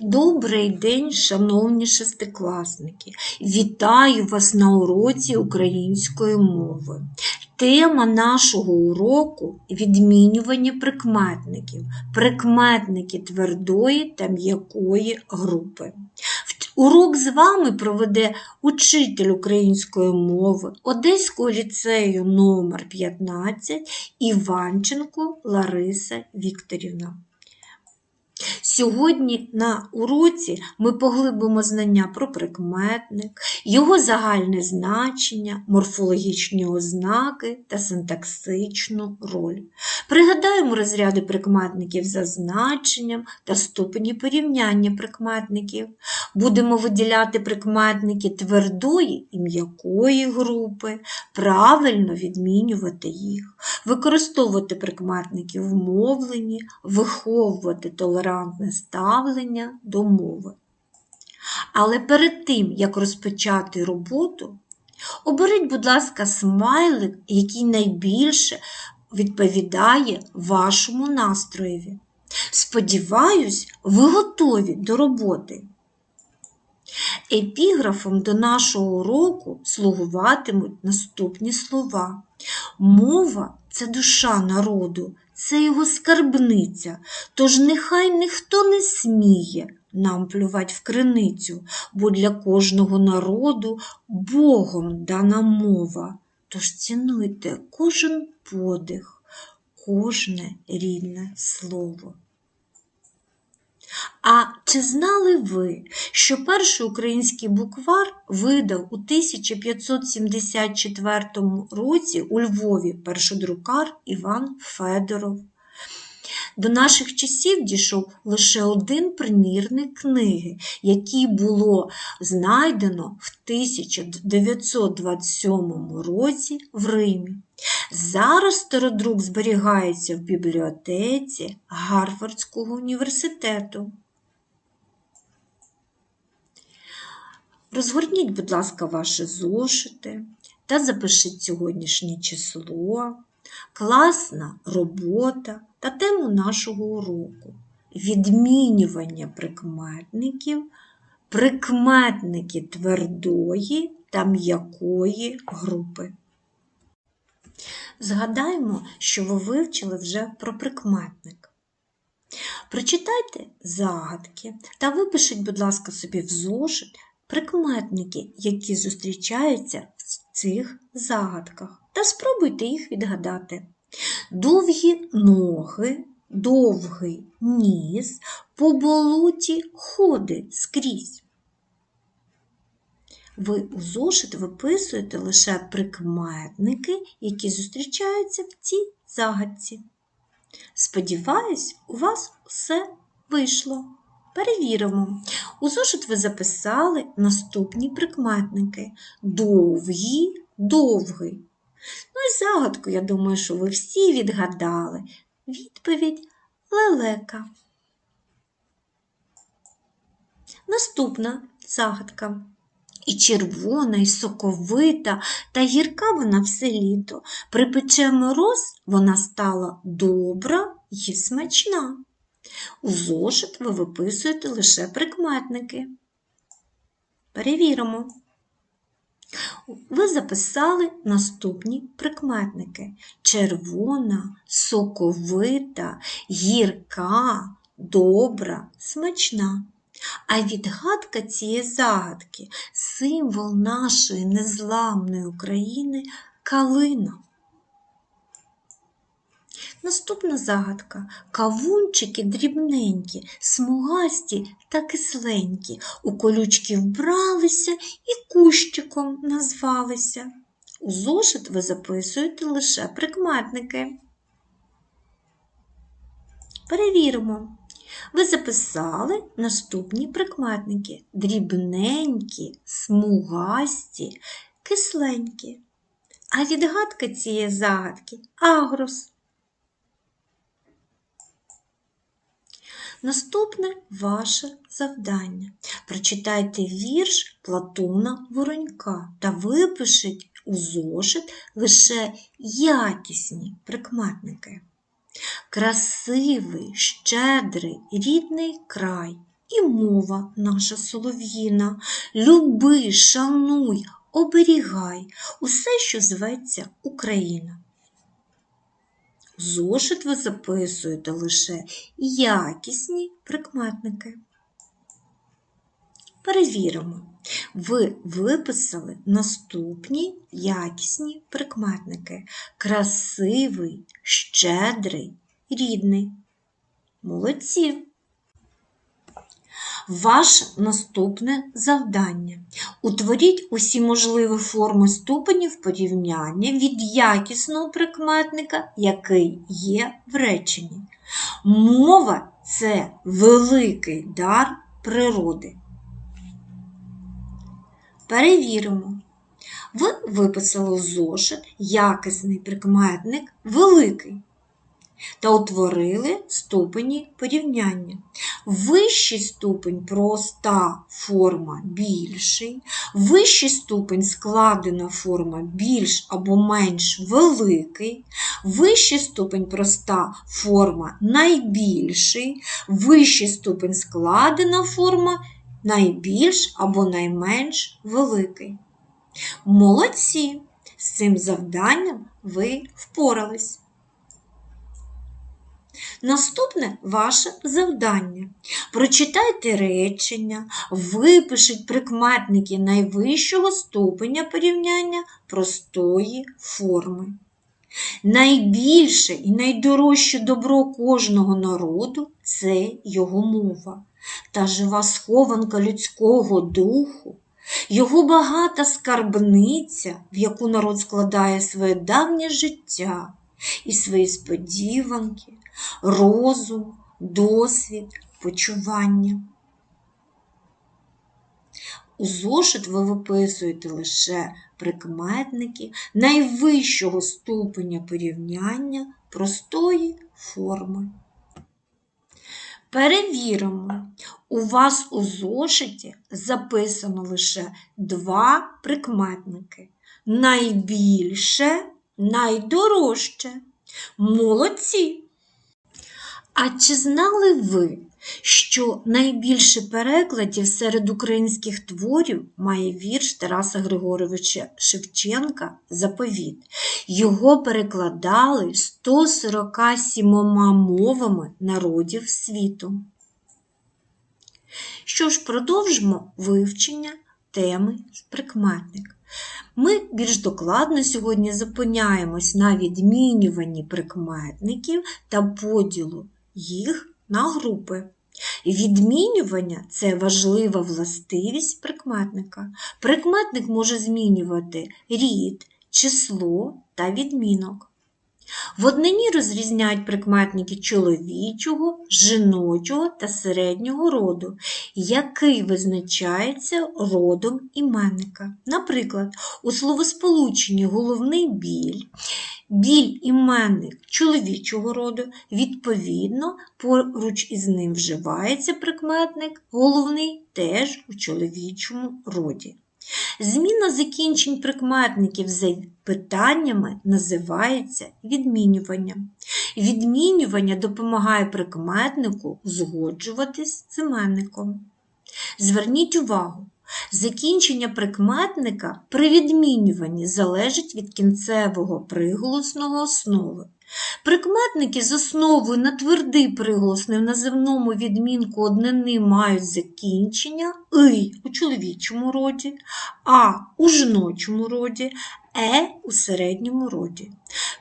Добрий день, шановні шестикласники! Вітаю вас на уроці української мови. Тема нашого уроку відмінювання прикметників. Прикметники твердої та м'якої групи. Урок з вами проведе учитель української мови Одеського ліцею номер 15 Іванченко Лариса Вікторівна. Сьогодні на уроці ми поглибимо знання про прикметник, його загальне значення, морфологічні ознаки та синтаксичну роль. Пригадаємо розряди прикметників за значенням та ступені порівняння прикметників. Будемо виділяти прикметники твердої і м'якої групи, правильно відмінювати їх, використовувати прикметники в мовленні, виховувати толерантне ставлення до мови. Але перед тим, як розпочати роботу, оберіть, будь ласка, смайлик, який найбільше відповідає вашому настроєві. Сподіваюсь, ви готові до роботи. Епіграфом до нашого уроку слугуватимуть наступні слова. Мова це душа народу, це його скарбниця, тож нехай ніхто не сміє нам плювать в криницю, бо для кожного народу Богом дана мова. Тож цінуйте кожен подих, кожне рідне слово. А чи знали ви, що перший український буквар видав у 1574 році у Львові першодрукар Іван Федоров? До наших часів дійшов лише один примірник книги, який було знайдено в 1927 році в Римі. Зараз стародрук зберігається в бібліотеці Гарвардського університету. Розгорніть, будь ласка, ваші зошити та запишіть сьогоднішнє число, класна робота та тему нашого уроку. Відмінювання прикметників, прикметники твердої та м'якої групи. Згадаємо, що ви вивчили вже про прикметник. Прочитайте загадки та випишіть, будь ласка, собі в зошит прикметники, які зустрічаються в цих загадках, та спробуйте їх відгадати. Довгі ноги, довгий ніс, по болоті ходить скрізь. Ви у зошит виписуєте лише прикметники, які зустрічаються в цій загадці. Сподіваюсь, у вас все вийшло. Перевіримо. У зошит ви записали наступні прикметники: довгі, довгий. Ну і загадку, я думаю, що ви всі відгадали. Відповідь лелека. Наступна загадка. І червона, і соковита, та гірка вона все літо. Припече мороз вона стала добра і смачна. У зошит ви виписуєте лише прикметники. Перевіримо. Ви записали наступні прикметники: червона, соковита, гірка, добра, смачна. А відгадка цієї загадки символ нашої незламної України калина. Наступна загадка кавунчики дрібненькі, смугасті та кисленькі, у колючки вбралися і кущиком назвалися. У зошит ви записуєте лише прикметники. Перевіримо. Ви записали наступні прикметники дрібненькі, смугасті, кисленькі. А відгадка цієї загадки агрос. Наступне ваше завдання. Прочитайте вірш Платона Воронька та випишіть у зошит лише якісні прикметники. Красивий, щедрий, рідний край, і мова наша солов'їна. Люби, шануй, оберігай усе, що зветься Україна. Зошит ви записуєте лише якісні прикметники. Перевіримо. Ви виписали наступні якісні прикметники: красивий, щедрий, рідний. Молодці! Ваше наступне завдання. Утворіть усі можливі форми ступенів порівняння від якісного прикметника, який є в реченні. Мова це великий дар природи. Перевіримо. Ви виписали у зошит якісний прикметник великий та утворили ступені порівняння. Вищий ступень проста форма більший, вищий ступень складена форма більш або менш великий, вищий ступень проста форма найбільший, вищий ступень складена форма найбільш або найменш великий. Молодці! З цим завданням ви впорались. Наступне ваше завдання. Прочитайте речення, випишіть прикметники найвищого ступеня порівняння простої форми. Найбільше і найдорожче добро кожного народу це його мова та жива схованка людського духу, його багата скарбниця, в яку народ складає своє давнє життя і свої сподіванки, розум, досвід, почування. У зошит ви виписуєте лише прикметники найвищого ступеня порівняння простої форми. Перевіримо, у вас у зошиті записано лише два прикметники. Найбільше, найдорожче. Молодці! А чи знали ви, що найбільше перекладів серед українських творів має вірш Тараса Григоровича Шевченка Заповіт? Його перекладали 147 мовами народів світу. Що ж, продовжимо вивчення теми прикметник. Ми більш докладно сьогодні зупиняємось на відмінюванні прикметників та поділу їх на групи. Відмінювання це важлива властивість прикметника. Прикметник може змінювати рід, число та відмінок. В однині розрізняють прикметники чоловічого, жіночого та середнього роду, який визначається родом іменника. Наприклад, у словосполученні головний біль, біль іменник чоловічого роду, відповідно, поруч із ним вживається прикметник головний теж у чоловічому роді. Зміна закінчень прикметників за питаннями називається відмінюванням. Відмінювання допомагає прикметнику згоджуватись з іменником. Зверніть увагу, закінчення прикметника при відмінюванні залежить від кінцевого приголосного основи. Прикметники з основою на твердий приголосний в називному відмінку однини мають закінчення «ий» у чоловічому роді, а у жіночому роді, е у середньому роді.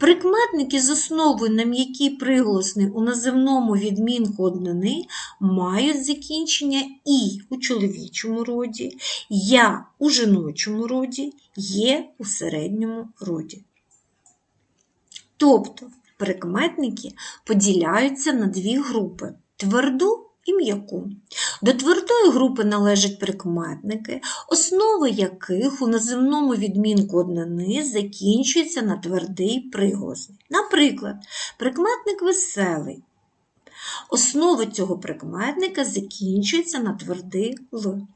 Прикметники з основою на м'який приголосний у називному відмінку однини мають закінчення і у чоловічому роді, я у жіночому роді, є у середньому роді. Тобто прикметники поділяються на дві групи тверду і м'яку. До твердої групи належать прикметники, основи яких у називному відмінку однини закінчується на твердий приголосний. Наприклад, прикметник веселий. Основа цього прикметника закінчується на твердий Л.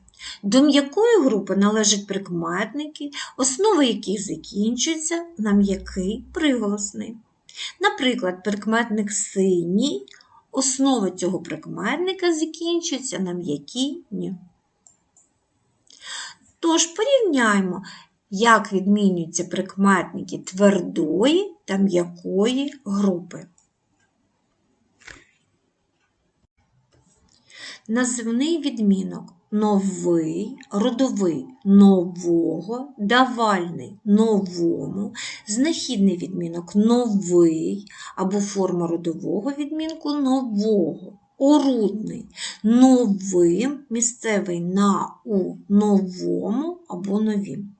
До м'якої групи належать прикметники, основа яких закінчується на м'який приголосний. Наприклад, прикметник синій, Основа цього прикметника закінчується на м'якій ні. Тож порівняємо, як відмінюються прикметники твердої та м'якої групи. Називний відмінок новий, родовий нового, давальний новому, знахідний відмінок новий або форма родового відмінку нового, орудний новим, місцевий на у новому або новім.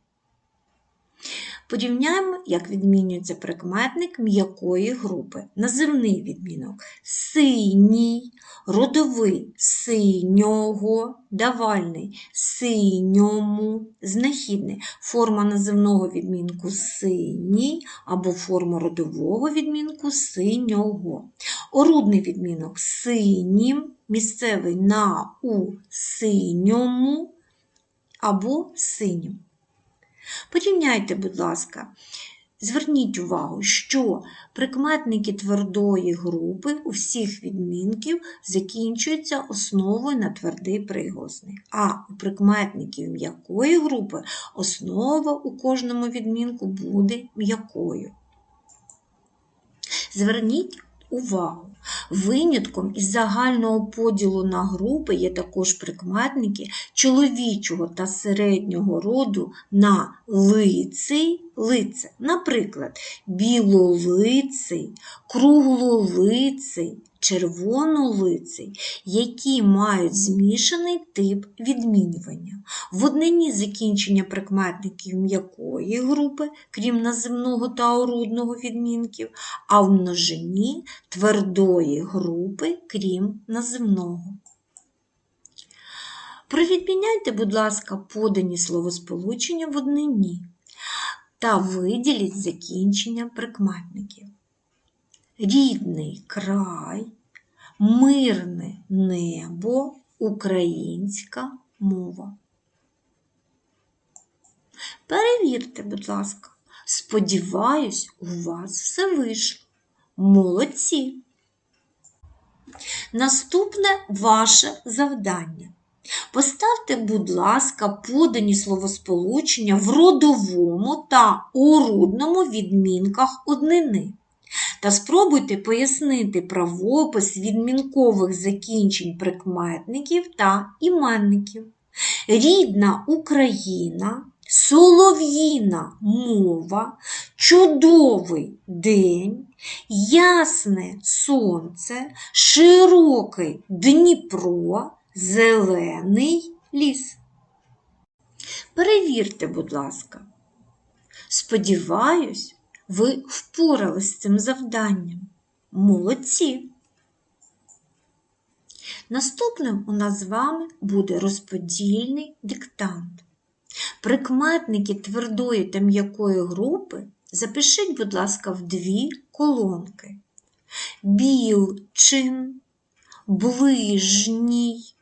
Порівняємо, як відмінюється прикметник м'якої групи. Називний відмінок синій, родовий синього, давальний синьому, знахідний форма називного відмінку синій або форма родового відмінку синього. Орудний відмінок синім, місцевий на у синьому або синім. Порівняйте, будь ласка, зверніть увагу, що прикметники твердої групи у всіх відмінків закінчуються основою на твердий приголосний, а у прикметників м'якої групи основа у кожному відмінку буде м'якою. Зверніть увагу. Винятком із загального поділу на групи є також прикметники чоловічого та середнього роду на лиций лице. Наприклад, білолиций, круглолиций, червонолиций, які мають змішаний тип відмінювання. В однині закінчення прикметників м'якої групи, крім наземного та орудного відмінків, а в множині твердої групи, крім наземного. Провідміняйте, будь ласка, подані словосполучення в однині та виділіть закінчення прикметників. Рідний край, мирне небо, українська мова. Перевірте, будь ласка. Сподіваюсь, у вас все вийшло. Молодці! Наступне ваше завдання. Поставте, будь ласка, подані словосполучення в родовому та орудному відмінках однини. Та спробуйте пояснити правопис відмінкових закінчень прикметників та іменників. Рідна Україна, солов'їна мова, чудовий день, ясне сонце, широкий Дніпро, зелений ліс. Перевірте, будь ласка. Сподіваюсь, ви впорались з цим завданням. Молодці! Наступним у нас з вами буде розподільний диктант. Прикметники твердої та м'якої групи запишіть, будь ласка, в дві колонки. Білчин, ближній,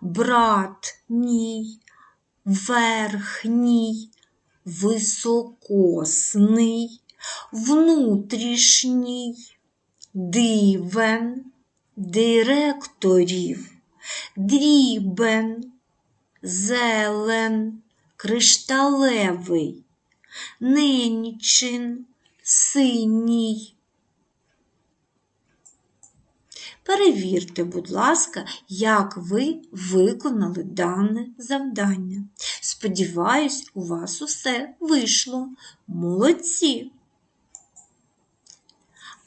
брат мій, верхній, високосний, внутрішній, дивен, директорів, дрібен, зелен, кришталевий, ненчин, синій. Перевірте, будь ласка, як ви виконали дане завдання. Сподіваюсь, у вас усе вийшло. Молодці!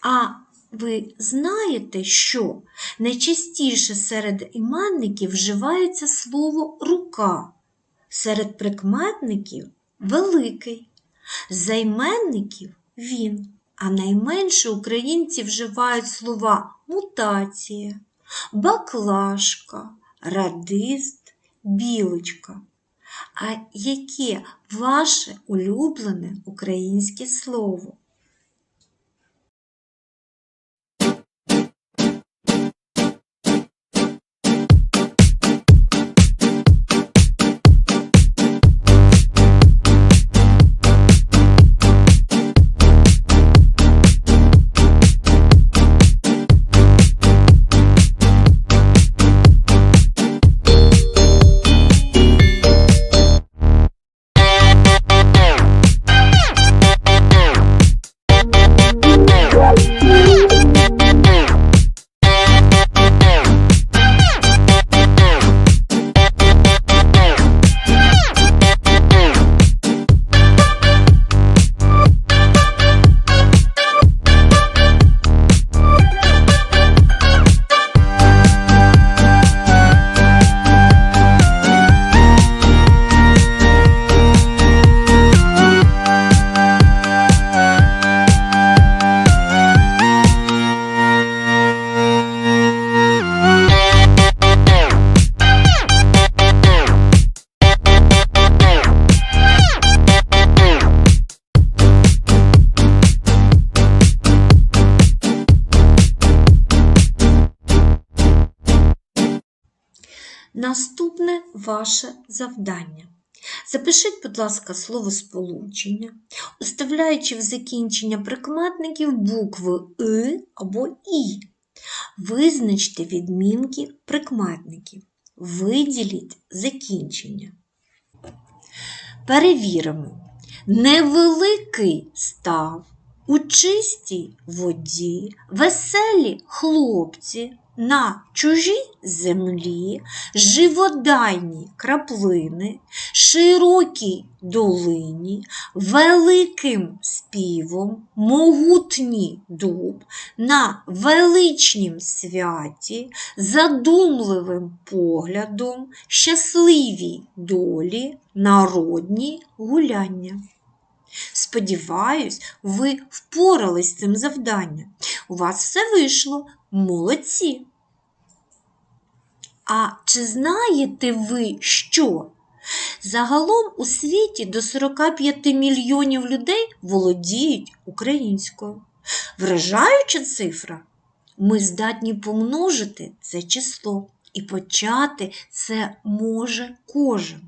А ви знаєте, що найчастіше серед іменників вживається слово рука, серед прикметників великий, займенників він, а найменше українці вживають слова мутація, баклажка, радист, білочка. А яке ваше улюблене українське слово? Наступне ваше завдання. Запишіть, будь ласка, словосполучення, оставляючи в закінчення прикметників букви «и» або «і». Визначте відмінки прикметників. Виділіть закінчення. Перевіримо. Невеликий став у чистій воді, веселі хлопці на чужій землі, живодайні краплини, широкій долині, великим співом, могутній дуб, на величнім святі, задумливим поглядом, щасливій долі, народні гуляння. Сподіваюсь, ви впорались з цим завданням. У вас все вийшло. Молодці. А чи знаєте ви що? Загалом у світі до 45 мільйонів людей володіють українською. Вражаюча цифра. Ми здатні помножити це число і почати це може кожен.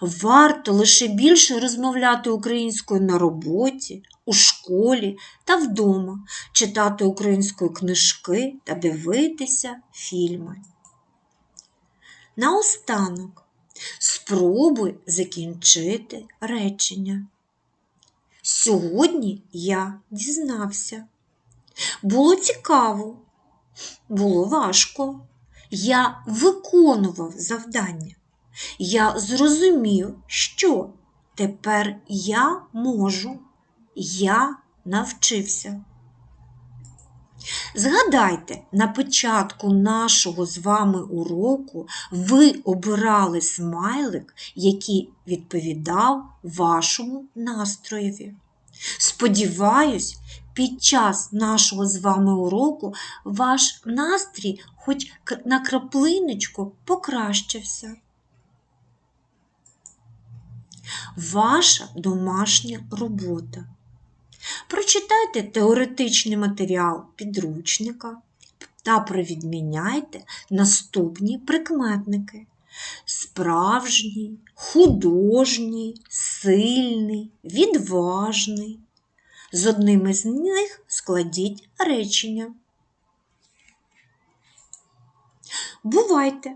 Варто лише більше розмовляти українською на роботі, у школі та вдома, читати українською книжки та дивитися фільми. Наостанок спробуй закінчити речення. Сьогодні я дізнався. Було цікаво, було важко. Я виконував завдання. Я зрозумів, що тепер я можу, я навчився. Згадайте, на початку нашого з вами уроку ви обирали смайлик, який відповідав вашому настроєві. Сподіваюсь, під час нашого з вами уроку ваш настрій хоч на краплиночку покращився. Ваша домашня робота. Прочитайте теоретичний матеріал підручника та провідміняйте наступні прикметники. Справжній, художній, сильний, відважний. З одним із них складіть речення. Бувайте!